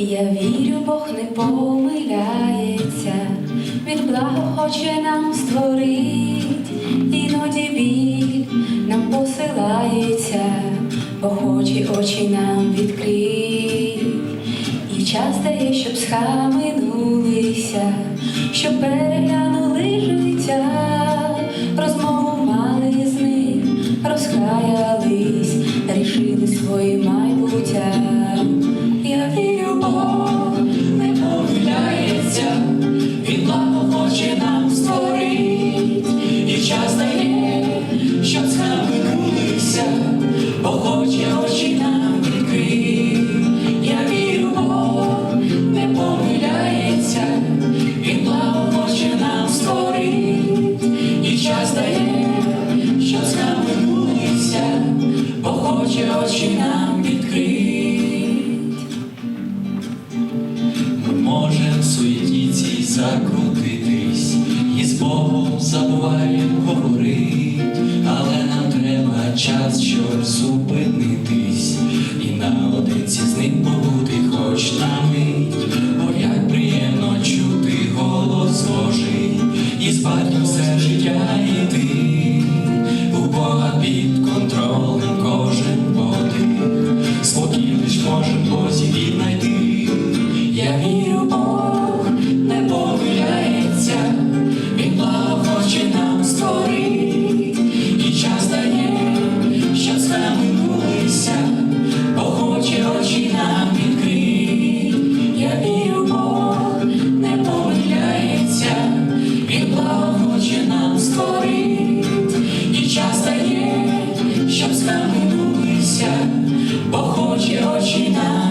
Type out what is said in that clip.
Я вірю, Бог не помиляється, Він благо хоче нам створить, іноді біль нам посилається, бо очі нам відкрить. І час дає, щоб схаменулися, щоб переглянули життя, розмову мали з ним, розкаялись, рішили своє майбуття. Хоче нам створить, і час дає, щоб схаменулися, бо хоче очі нам відкрить. Ми можем суеті закрутитись, і з Богом забуваємо говорить, але нам треба час, щоб зупинитись, і наодинці спать все життя замилуйся, бо хоче очі нам.